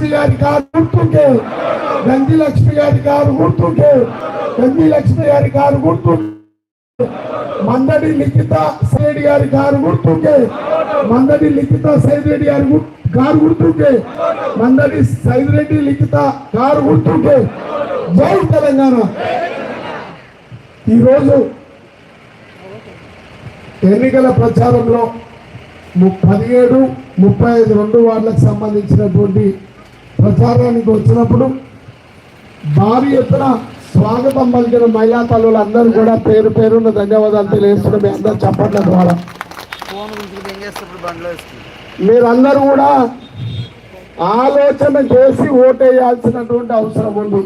లక్ష్మి గారి కారు గుర్తుంటే గంధి లక్ష్మి గారి కారు గుర్తుంటే గంధి లక్ష్మి గారి కారు గుర్తుంటే మందడి లిఖిత సేడి గారి కారు గుర్తుంటే మందడి లిఖిత సైరెడ్డి గారి కారు గుర్తుంటే మందడి సైరెడ్డి లిఖిత కారు గుర్తుంటే జై తెలంగాణ. ఈరోజు ఎన్నికల ప్రచారంలో పదిహేడు ముప్పై ఐదు రెండు వార్డులకు సంబంధించినటువంటి ప్రచారానికి వచ్చినప్పుడు భారీ ఎత్తున స్వాగతం పలికిన మహిళా తల్లులందరూ కూడా పేరు పేరున్న ధన్యవాదాలు తెలియజేస్తున్నాం మీ అందరు చప్పట్ల ద్వారా. మీరందరూ కూడా ఆలోచన చేసి ఓటేయాల్సినటువంటి అవసరం ఉంది.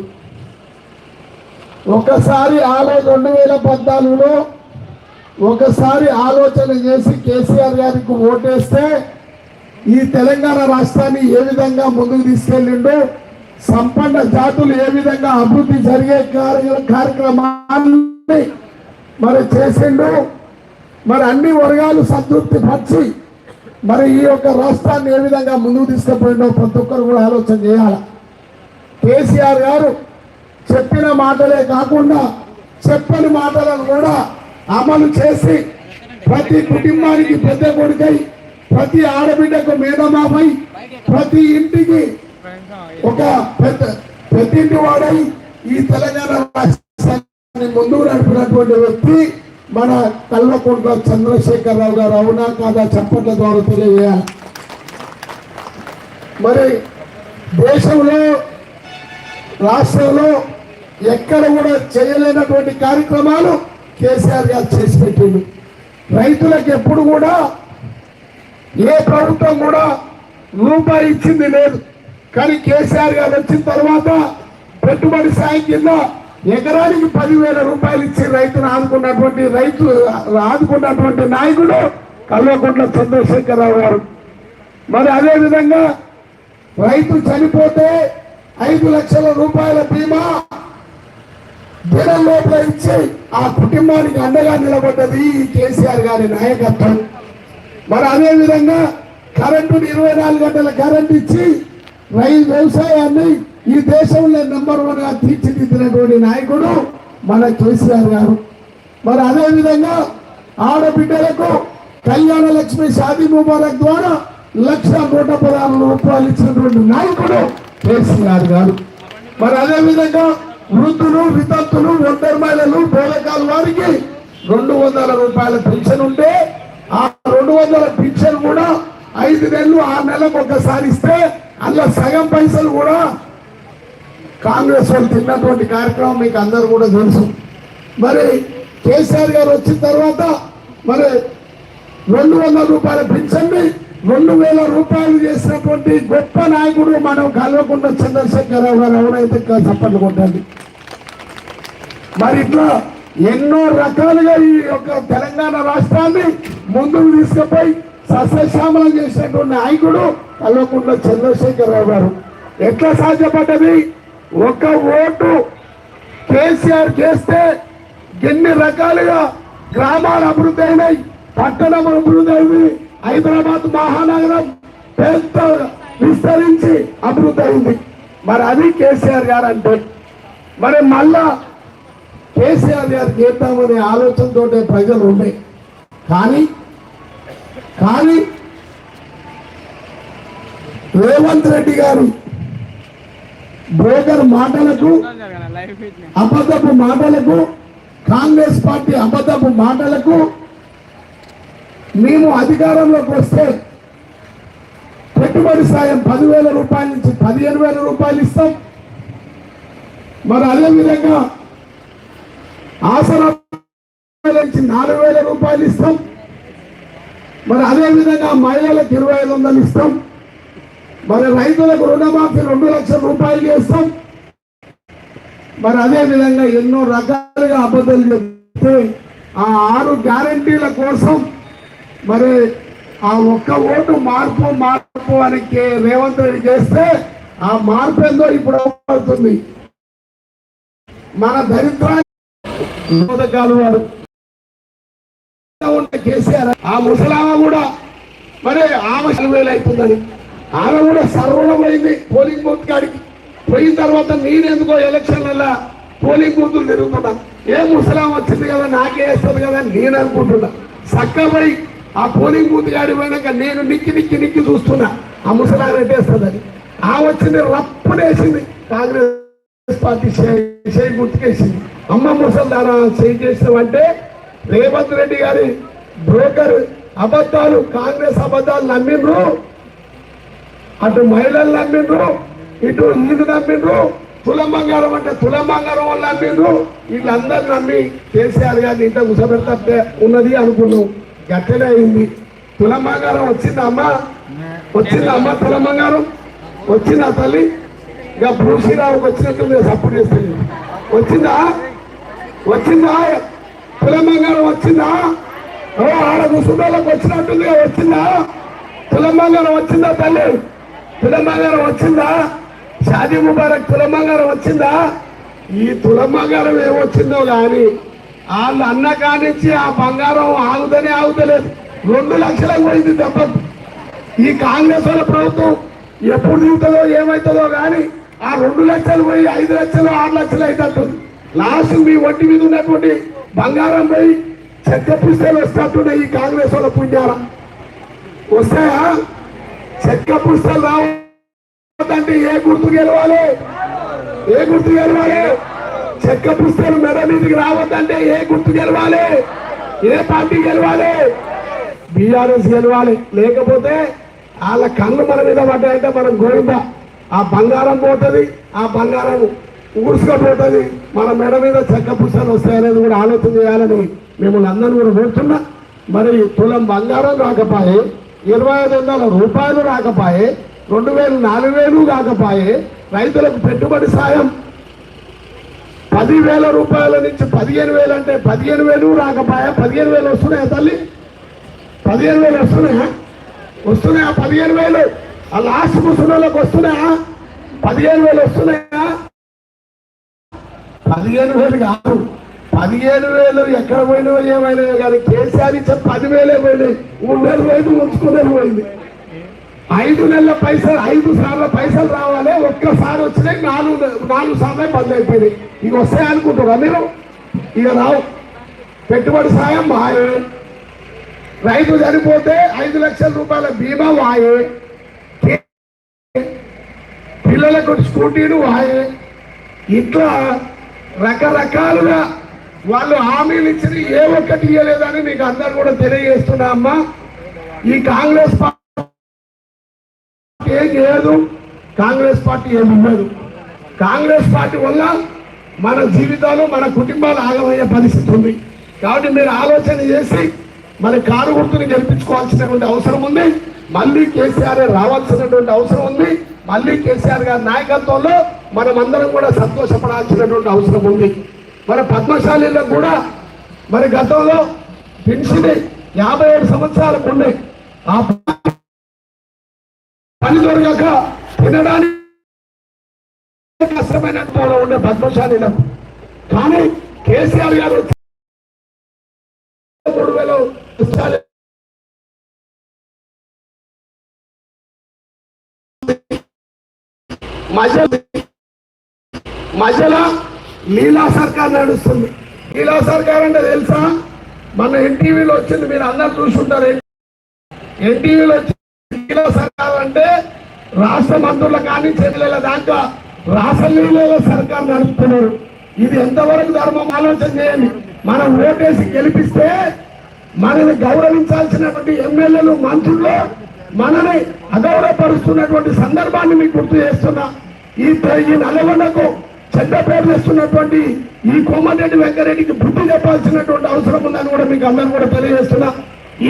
ఒకసారి ఆలో రెండు వేల పద్నాలుగులో ఒకసారి ఆలోచన చేసి కేసీఆర్ గారికి ఓటేస్తే ఈ తెలంగాణ రాష్ట్రాన్ని ఏ విధంగా ముందుకు తీసుకెళ్ళిండో సంపన్న జాతులు ఏ విధంగా అభివృద్ధి జరిగే కార్యక్రమాన్ని మరి చేసిండు మరి అన్ని వర్గాలు సంతృప్తి పరిచి మరి ఈ యొక్క రాష్ట్రాన్ని ఏ విధంగా ముందుకు తీసుకుపోయిండో ప్రతి ఒక్కరు కూడా ఆలోచన చేయాలి? కేసీఆర్ గారు చెప్పిన మాటలే కాకుండా చెప్పని మాటలను కూడా అమలు చేసి ప్రతి కుటుంబానికి పెద్ద కొడుకై ప్రతి ఆడబిడ్డకు మేధమాపై ప్రతి ఇంటికి ఒక పెద్ద పెద్దింటి వాడై ఈ తెలంగాణ రాష్ట్రాన్ని ముందుకు నడిపినటువంటి వ్యక్తి మన కల్వకుంట్ల చంద్రశేఖరరావు గారు అవునా కాదా చప్పట్ల ద్వారా తెలియజేయాలి. మరి దేశంలో రాష్ట్రంలో ఎక్కడ కూడా చేయలేనటువంటి కార్యక్రమాలు కేసీఆర్ గారు చేసి పెట్టిండు రైతులకు ఎప్పుడు కూడా ఏ ప్రభుత్వం కూడా రూపాయి ఇచ్చింది లేదు. కానీ కేసీఆర్ గారు వచ్చిన తర్వాత పెట్టుబడి సాయం కింద ఎకరానికి పదివేల రూపాయలు ఇచ్చి రైతును ఆదుకున్నటువంటి రైతు ఆదుకున్నటువంటి నాయకుడు కల్వకుంట్ల చంద్రశేఖరరావు గారు. మరి అదేవిధంగా రైతు చనిపోతే ఐదు లక్షల రూపాయల బీమా దినం లోపల ఇచ్చి ఆ కుటుంబానికి అండగా నిలబడ్డది కేసీఆర్ గారి నాయకత్వం. మరి అదే విధంగా కరెంటుని ఇరవై నాలుగు గంటల కరెంట్ ఇచ్చి రైతు వ్యవసాయాన్ని ఈ దేశంలో నెంబర్ వన్గా తీర్చిదిద్దినటువంటి నాయకుడు మన కేసీఆర్ గారు. మరి అదే విధంగా ఆడబిడ్డలకు కళ్యాణ లక్ష్మి షాదీ ముబారక్ ద్వారా లక్ష నూట పదహారు రూపాయలు ఇచ్చినటువంటి నాయకుడు కేసీఆర్ గారు. మరి అదేవిధంగా వృద్ధులు వితంతులు ఒంటరి మహిళలు బోధకాల వారికి రెండు వందల రూపాయల పెన్షన్ ఉంటే ఆ వందల పెన్షన్ కూడా ఐదు నెలలు ఆరు నెలలకు ఒకసారి ఇస్తే అందులో సగం పైసలు కూడా కాంగ్రెస్ వాళ్ళు తిన్నటువంటి కార్యక్రమం మీకు అందరూ కూడా తెలుసు. మరి కేసీఆర్ గారు వచ్చిన తర్వాత మరి రెండు వందల రూపాయల పింఛన్ని రెండు వేల రూపాయలు చేసినటువంటి గొప్ప నాయకుడు మనం కల్వకుండా చంద్రశేఖరరావు గారు ఎవరైతే చప్పట్లు కొట్టండి. మరి ఇట్లా ఎన్నో రకాలుగా ఈ యొక్క తెలంగాణ రాష్ట్రాన్ని ముందుకు తీసుకుపోయి సస్యశ్యామలం చేసినటువంటి నాయకుడు కల్వకుంట్ల చంద్రశేఖరరావు గారు. ఎట్లా సాధ్యపడ్డది? ఒక ఓటు కేసీఆర్ చేస్తే ఎన్ని రకాలుగా గ్రామాలు అభివృద్ధి అయినాయి పట్టణం అభివృద్ధి అయింది హైదరాబాద్ మహానగరం పెద్ద విస్తరించి అభివృద్ధి అయింది. మరి అది కేసీఆర్ గారు అంటే మరి మళ్ళా కేసీఆర్ గారు చేద్దామనే ఆలోచనతోటే ప్రజలు ఉండే. కానీ కానీ రేవంత్ రెడ్డి గారు బ్రోకర్ మాటలకు అబద్ధపు మాటలకు కాంగ్రెస్ పార్టీ అబద్ధపు మాటలకు మేము అధికారంలోకి వస్తే పెట్టుబడి సాయం పదివేల రూపాయల నుంచి పదిహేను వేల రూపాయలు ఇస్తాం. మరి అదేవిధంగా ఆసరా నుంచి నాలుగు వేల రూపాయలు ఇస్తాం. మరి అదేవిధంగా మహిళలకు ఇరవై ఐదు వందలు ఇస్తాం. మరి రైతులకు రుణమాఫీ రెండు లక్షల రూపాయలు చేస్తాం. మరి అదే విధంగా ఎన్నో రకాలుగా అబద్ధాలు చెప్తే ఆ ఆరు గ్యారంటీల కోసం మరి ఆ ఒక్క ఓటు మార్పు మార్పు అని రేవంత్ రెడ్డి చేస్తే ఆ మార్పు ఏందో ఇప్పుడు అవుతుంది. మన దరిద్రాన్ని బోధకాలు వారు ఉన్న కేసీఆర్ ఆ ముసలామ కూడా మరి ఆమె అవుతుందని ఆమె కూడా సర్వమైంది పోలింగ్ బూత్ కాడికి పోయిన తర్వాత నేనెందుకో ఎలక్షన్లలో పోలింగ్ బూతులు తిరుగుతున్నా. ఏ ముసలాం వచ్చింది కదా నాకే వేస్తుంది కదా నేను అనుకుంటున్నా. చక్కబడి ఆ పోలింగ్ బూత్ కాడికి పోయినాక నేను నిక్కి నిక్కి నిక్కి చూస్తున్నా. ఆ ముసలాం ఎట్టేస్తుందని ఆ వచ్చింది రప్పుడేసింది కాంగ్రెస్ పార్టీ చేయి- గుర్తుకేసింది. అమ్మ ముసల్దారా చేయి చేసినామంటే రేవంత్ రెడ్డి గారి బ్రోకర్ అబద్ధాలు కాంగ్రెస్ అబద్ధాలు నమ్మిండ్రు. అటు మహిళలు నమ్మిండ్రు ఇటు ఈదు నమ్మిండ్రు తులం బంగారం అంటే తులం బంగారం వాళ్ళు నమ్మిండ్రు. వీళ్ళందరూ నమ్మి కేసీఆర్ గారిని ఇంత కుసబెడతా ఉన్నది అనుకున్నాం. గట్టనే అయింది. తులం బంగారం వచ్చిందా అమ్మ తులం బంగారం? వచ్చిందా తల్లి? ఇక భూశ్రీరావుకి వచ్చినట్టు సపోర్ట్ చేస్తుంది వచ్చిందా? వచ్చిందా? తెలంగాణ బంగారం వచ్చిందా? ఓ ఆడ కూర్చున్నోళ్ళకి వచ్చినట్టుగా వచ్చిందా? తెలంగాణ వచ్చిందా తల్లి? తెలంగాణ వచ్చిందా? షాదీ ముబారక్ తెలంగాణ వచ్చిందా? ఈ తులమ్మగారం ఏమొచ్చిందో కానీ వాళ్ళు అన్న కానించి ఆ బంగారం ఆగుదనే ఆగుతలేదు. రెండు లక్షలకు పోయింది దెబ్బ. ఈ కాంగ్రెస్ వాళ్ళ ప్రభుత్వం ఎప్పుడు దిగుతుందో ఏమవుతుందో కానీ ఆ రెండు లక్షలు పోయి ఐదు లక్షలు ఆరు లక్షలు అవుతుంది లాస్ట్ మీ వడ్డీ మీద ఉన్నటువంటి బంగారం పోయి చెక్క పుస్తలు వస్తున్నట్టున్నాయి ఈ కాంగ్రెస్ వాళ్ళ పుణ్యాల. వస్తాయా? చెక్క పుస్తలు రావద్దంటే ఏ గుర్తు గెలవాలి? ఏ గుర్తు గెలవాలి? చెక్క పుస్తలు మెడ మీదకి రావద్దంటే ఏ గుర్తు గెలవాలి? ఏ పార్టీ గెలవాలి. బీఆర్ఎస్ గెలవాలి. లేకపోతే వాళ్ళ కళ్ళు మన మీద పడ్డాయంటే మనం గోవిందా. ఆ బంగారం పోతుంది ఆ బంగారం ఊడ్చుకపోతుంది. మన మెడ మీద చెక్క పుస్తకాలు వస్తాయనేది కూడా ఆలోచన చేయాలని మిమ్మల్ని అందరూ కూడా కోరుతున్నా. మరి తులం బంగారం రాకపోయే ఇరవై ఐదు వందల రూపాయలు రాకపోయే రెండు వేలు నాలుగు వేలు కాకపోయే రైతులకు పెట్టుబడి సాయం. పదివేల రూపాయల నుంచి పదిహేను వేలు అంటే పదిహేను వేలు రాకపోయా పదిహేను వేలు వస్తున్నాయా తల్లి? పదిహేను వేలు వస్తున్నాయా? వస్తున్నాయా పదిహేను వేలు? ఆ లాస్ట్ ముసలికి వస్తున్నాయా? పదిహేను వేలు వస్తున్నాయా? పదిహేను వేలు కాదు. పదిహేను వేలు ఎక్కడ పోయినా ఏమైనా కానీ కేసీఆర్ ఇచ్చే పదివేలే పోయినాయి. మూడు వేలు పోయింది ఉంచుకునే పోయింది. ఐదు నెలల పైసలు ఐదు సార్లు పైసలు రావాలి. ఒక్కసారి వచ్చినాయి నాలుగు నాలుగు సార్లు బంద్ అయిపోయినాయి. ఇక వస్తాయి అనుకుంటున్నా మీరు? ఇక రావు. పెట్టుబడి సాయం వాయే. రైతు చనిపోతే ఐదు లక్షల రూపాయల బీమా వాయే. పిల్లలకు స్కూటీలు వాయే. ఇట్లా రకరకాలుగా వాళ్ళు హామీలు ఇచ్చిన ఏ ఒక్కటి ఇవ్వలేదని మీకు అందరు కూడా తెలియజేస్తున్నా అమ్మా. ఈ కాంగ్రెస్ పార్టీ ఏం చేయదు కాంగ్రెస్ పార్టీ ఏమి ఇవ్వదు. కాంగ్రెస్ పార్టీ వల్ల మన జీవితాలు మన కుటుంబాలు ఆగమయ్యే పరిస్థితి ఉంది. కాబట్టి మీరు ఆలోచన చేసి మన కారు గుర్తుని గెలిపించుకోవాల్సినటువంటి అవసరం ఉంది. మళ్ళీ కేసీఆర్ రావాల్సినటువంటి అవసరం ఉంది. మళ్ళీ కేసీఆర్ గారి నాయకత్వంలో మనం అందరం కూడా సంతోషపడాల్సినటువంటి అవసరం ఉంది. మన పద్మశాలిలో కూడా మరి గతంలో పెన్షన్ యాభై ఏడు సంవత్సరాలకు ఉండే. ఆ పని దొరకక తినడానికి కష్టమైన ఉండే పద్మశాలిలో. కానీ కేసీఆర్ గారు మూడు వేలు మధ్య మధ్యలో లీలా సర్కార్ నడుస్తుంది. లీలా సర్కార్ అంటే తెలుసా? మన ఎన్టీవీలో వచ్చింది మీరు అందరు చూసుంటారు. ఎన్టీవీలో లీలా సర్కార్ అంటే రాష్ట్ర మంత్రుల కానీ చెల్లెల దాంట్లో రాష్ట్ర లీలలో సర్కార్ నడుపుతున్నారు. ఇది ఎంతవరకు ధర్మం? ఆలోచన చేయండి. మనం ఓటేసి గెలిపిస్తే మనని గౌరవించాల్సినటువంటి ఎమ్మెల్యేలు మంత్రులు మనని అగౌరవపరుస్తున్నటువంటి సందర్భాన్ని మీకు గుర్తు చేస్తున్నా. ఈ ఈ నల్గొండకు చెడ్డ పేరు తెస్తున్నటువంటి ఈ కోమటిరెడ్డి వెంకరెడ్డికి బుద్ధి చెప్పాల్సినటువంటి అవసరం ఉందని కూడా మీకు అందరూ కూడా తెలియజేస్తున్నా.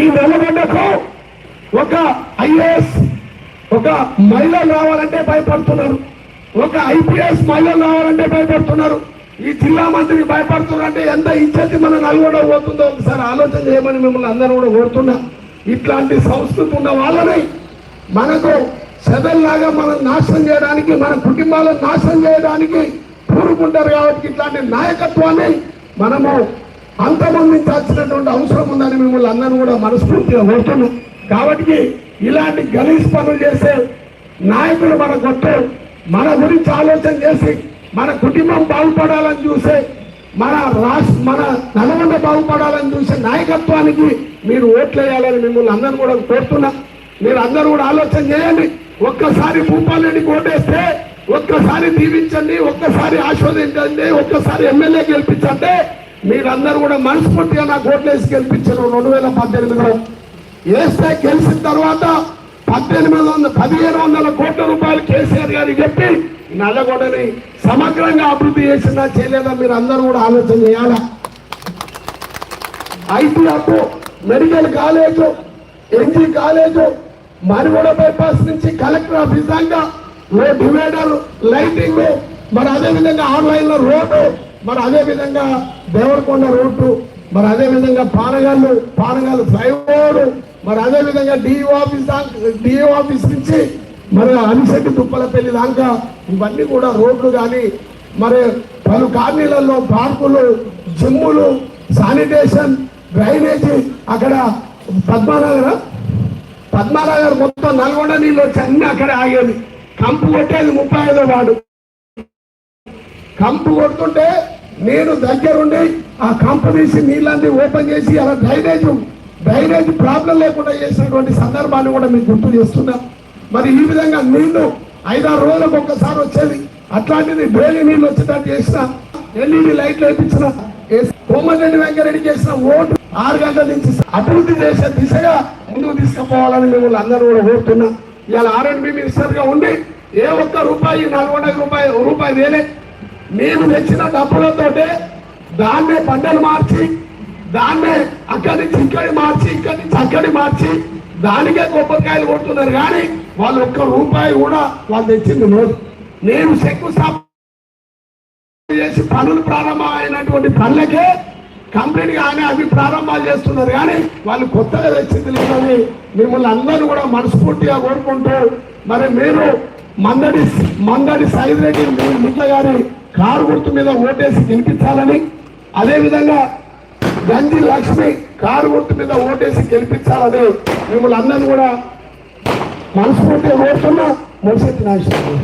ఈ నల్గొండకు ఒక ఐఏఎస్ ఒక మహిళ రావాలంటే భయపడుతున్నారు. ఒక ఐపీఎస్ మహిళ రావాలంటే భయపడుతున్నారు. ఈ జిల్లా మంత్రికి భయపడుతున్నారంటే ఎంత ఇచ్చేది మన నల్గొండ పోతుందో ఒకసారి ఆలోచన చేయమని మిమ్మల్ని అందరూ కూడా కోరుతున్నా. ఇట్లాంటి సంస్కృతి ఉన్న వాళ్ళని మనకు సెదల్లాగా మనం నాశనం చేయడానికి మన కుటుంబాలను నాశనం చేయడానికి కూరుకుంటారు కాబట్టి ఇట్లాంటి నాయకత్వాన్ని మనము అంతమందించాల్సినటువంటి అవసరం ఉందని మిమ్మల్ని అందరూ కూడా మనస్ఫూర్తిగా కోరుతున్నాం. కాబట్టి ఇలాంటి గలీజ్ పనులు చేసే నాయకులు మన కొట్టు మన గురించి ఆలోచన చేసి మన కుటుంబం బాగుపడాలని చూసే మన రాష్ట్ర మన నల్గొండ బాగుపడాలని చూసే నాయకత్వానికి మీరు ఓట్లు వేయాలని మిమ్మల్ని అందరూ కూడా కోరుతున్నా. మీరు అందరూ కూడా ఆలోచన చేయండి. ఒక్కసారి భూపాలరెడ్డికి కోటేస్తే ఒక్కసారి దీవించండి ఒక్కసారి ఆస్వాదించండి ఒక్కసారి ఎమ్మెల్యే గెలిపించండి. మీరందరూ కూడా మనస్ఫూర్తిగా నాకు ఓట్లేసి గెలిపించారు రెండు వేల పద్దెనిమిదిలో. వేస్తే గెలిచిన తర్వాత పద్దెనిమిది వందల పదిహేను వందల కోట్ల రూపాయలు కేసీఆర్ గారికి చెప్పి నల్లగొండని సమగ్రంగా అభివృద్ధి చేసిందా చేయలేదా మీరు అందరూ కూడా ఆలోచన చేయాలా? IT hub medical college NG college Mariguda bypass నుంచి కలెక్టర్ ఆఫీస్ దాకా లో డివైడర్ లైటింగ్ మరి అదే విధంగా ఆన్లైన్లో రోడ్డు మరి అదే విధంగా దేవరకొండ రోడ్డు మరి అదే విధంగా పానగాళ్ళు పానగాళ్ళు ఫ్లైఓవర్ మరి అదే విధంగా డిఓ ఆఫీస్ డిఓ ఆఫీస్ నుంచి మరి అనిశెట్టి తుప్పలపల్లి దాకా ఇవన్నీ కూడా రోడ్లు కానీ మరి పలు కాలనీలలో పార్కులు జిమ్ములు శానిటేషన్ డ్రైనేజీ అక్కడ పద్మనగరం పద్మానగర్ మొత్తం నల్గొండ నీళ్ళు వచ్చి అన్ని అక్కడే ఆగేది. కంపు కొట్టేది ముప్పై ఐదో వాడు కంపు కొడుతుంటే నేను దగ్గరుండి ఆ కంపు తీసి నీళ్ళన్నీ ఓపెన్ చేసి అలా డ్రైనేజ్ డ్రైనేజ్ ప్రాబ్లం లేకుండా చేసినటువంటి సందర్భాన్ని కూడా మీకు గుర్తు చేస్తున్నా. మరి ఈ విధంగా నీళ్ళు ఐదారు రోజులకు ఒక్కసారి వచ్చేది. అట్లాంటిది డ్రైని నీళ్ళు వచ్చేటట్టు చేసిన ఎల్ఈడి లైట్లు వేయించిన కోమరెడ్డి వెంకరెడ్డి చేసిన ఓటు ఆరు గంటల నుంచి అభివృద్ధి చేసే దిశగా ముందుకు తీసుకుపోవాలని మిమ్మల్ని అందరూ కూడా కోరుతున్నాం. ఇవాళ ఆర్ఎండ్బి మినిస్టర్గా ఉండి ఏ ఒక్క రూపాయి నల్గొండ రూపాయి రూపాయి వేలే నేను తెచ్చిన డబ్బులతోటే దాన్నే పంటలు మార్చి దాన్నే అక్కడి నుంచి ఇక్కడి మార్చి ఇక్కడి నుంచి అక్కడి మార్చి దానికే కొబ్బరికాయలు కొడుతున్నారు. కానీ వాళ్ళు ఒక్క రూపాయి కూడా వాళ్ళు తెచ్చింది లేదు నేను శంకుస్థాపన చేసి పనులు ప్రారంభమైనటువంటి పనులకే కంప్లీట్గానే అవి ప్రారంభాలు చేస్తున్నారు. కానీ వాళ్ళు కొత్తగా తెచ్చింది లేదని మిమ్మల్ని అందరూ కూడా మనస్ఫూర్తిగా కోరుకుంటూ మరి మీరు మందడి మందడి సైద్ రెడ్డి మిట్ల గారి కారు గుర్తు మీద ఓటేసి గెలిపించాలని అదేవిధంగా గంజి లక్ష్మి కారు గుర్తు మీద ఓటేసి గెలిపించాలని మిమ్మల్ని అందరూ కూడా మనస్ఫూర్తిగా కోరుతున్నా మురిశెట్టి నాగేశ్వరరావు.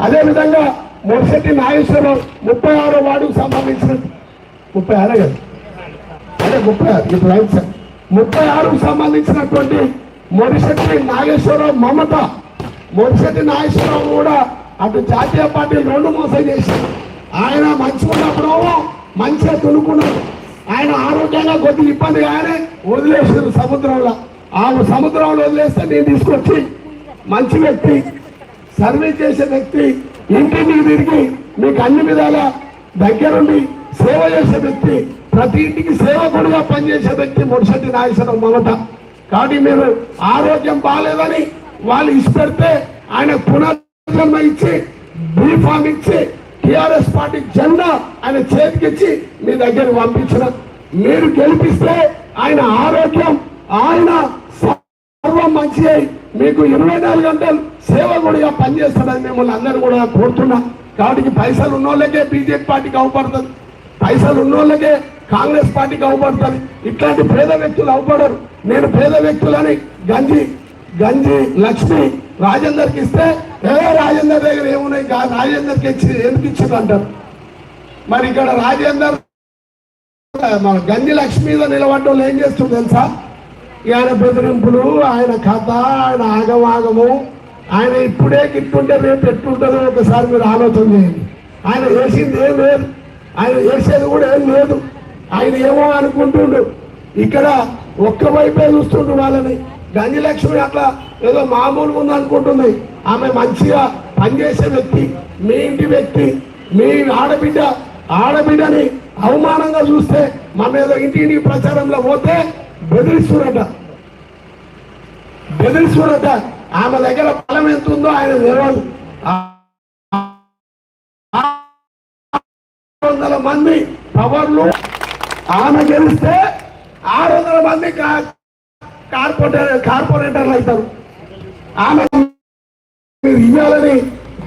అదేవిధంగా మురిశెట్టి నాగేశ్వరరావు ముప్పై ఆరో వార్డుకు సంబంధించిన ముప్పై ఆరే కదా? అంటే ముప్పై ఆరు ఇప్పుడు రైట్ సార్. ముప్పై ఆరుకు సంబంధించినటువంటి మొరిశెట్టి నాగేశ్వరరావు మమత మొరిశెట్టి నాగేశ్వరరావు కూడా అటు జాతీయ పార్టీ రెండు మోసం చేశారు. ఆయన మంచుకున్నప్పుడు ఉన్నప్పుడు మంచిగా తునుకున్నాడు ఆయన ఆరోగ్యంగా కొద్దిగా ఇబ్బంది కానీ వదిలేసారు సముద్రంలో. ఆ సముద్రంలో వదిలేస్తే నేను తీసుకొచ్చి మంచి వ్యక్తి సర్వీస్ చేసే వ్యక్తి ఇంటింటికి తిరిగి మీకు అన్ని విధాల దగ్గరుండి సేవ చేసే వ్యక్తి ప్రతి ఇంటికి సేవకుడుగా పనిచేసే వ్యక్తి ముడిశెట్టి నాగేశ్వరరావు మమత. కాబట్టి మీరు ఆరోగ్యం బాగాలేదని వాళ్ళు ఇష్టపెడితే ఆయన పునర్జన్మ ఇచ్చి బీఫామ్ ఇచ్చి టిఆర్ఎస్ పార్టీ జెండా ఆయన చేతికిచ్చి మీ దగ్గర పంపించిన. మీరు గెలిపిస్తే ఆయన ఆరోగ్యం ఆయన సర్వం మంచి మీకు ఇరవై నాలుగు గంటలు సేవకుడిగా పనిచేస్తాడని మిమ్మల్ని అందరూ కూడా కోరుతున్నా. కాబట్టి పైసలు ఉన్నోళ్ళకే బీజేపీ పార్టీకి అవపడుతుంది. పైసలు ఉన్నోళ్ళకే కాంగ్రెస్ పార్టీకి అవపడుతుంది ఇట్లాంటి పేద వ్యక్తులు అవపడరు. నేను పేద వ్యక్తులని గంజి గంజి లక్ష్మి రాజేందర్కి ఇస్తే ఏ రాజేందర్ దగ్గర ఏమున్నాయి? గా- రాజేందర్కి ఇచ్చి ఎందుకు ఇచ్చింది అంటారు? మరి ఇక్కడ రాజేందర్ మన గంజి లక్ష్మి మీద ఏం చేస్తుంది తెలుసా? ఆయన బెదిరింపులు ఆయన కథ ఆయన ఆగమాగము. ఆయన ఇప్పుడే గిట్టుంటే రేపు ఎట్టుంటుందో ఒకసారి మీరు ఆలోచన చేయండి. ఆయన వేసింది ఏం లేదు. ఆయన వేసేది కూడా ఏం లేదు. ఆయన ఏమో అనుకుంటుండు. ఇక్కడ ఒక్క వైపే చూస్తుండు వాళ్ళని. గంజలక్ష్మి అట్లా ఏదో మామూలుగా ఉంది అనుకుంటుంది. ఆమె మంచిగా పనిచేసే వ్యక్తి మీ ఇంటి వ్యక్తి మీ ఆడబిడ్డ ఆడబిడ్డని అవమానంగా చూస్తే మన ఏదో ఇంటింటికి ప్రచారంలో పోతే బెదిరిస్తున్నట బెదిరిస్తున్నట ఆమె దగ్గర బలం ఎంత ఉందో ఆయన తెలియదు వందల మంది పవర్లు. ఆమె గెలిస్తే ఆరు వందల మంది కార్పొరేటర్ కార్పొరేటర్లు అవుతారు. ఆమె మీరు ఇవ్వాలని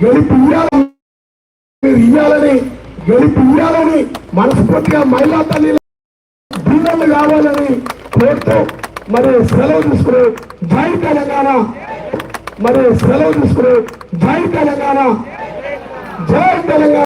గెలిపి ఇవ్వాలని మీరు ఇవ్వాలని గెలిపి ఇవ్వాలని మనస్ఫూర్తిగా మహిళా తల్లి బిల్లలు కావాలని కోరుతూ మరి సెలవు తీసుకుని జై తెలంగాణ. మరి సెలవు తీసుకుని జై తెలంగాణ. జై తెలంగాణ.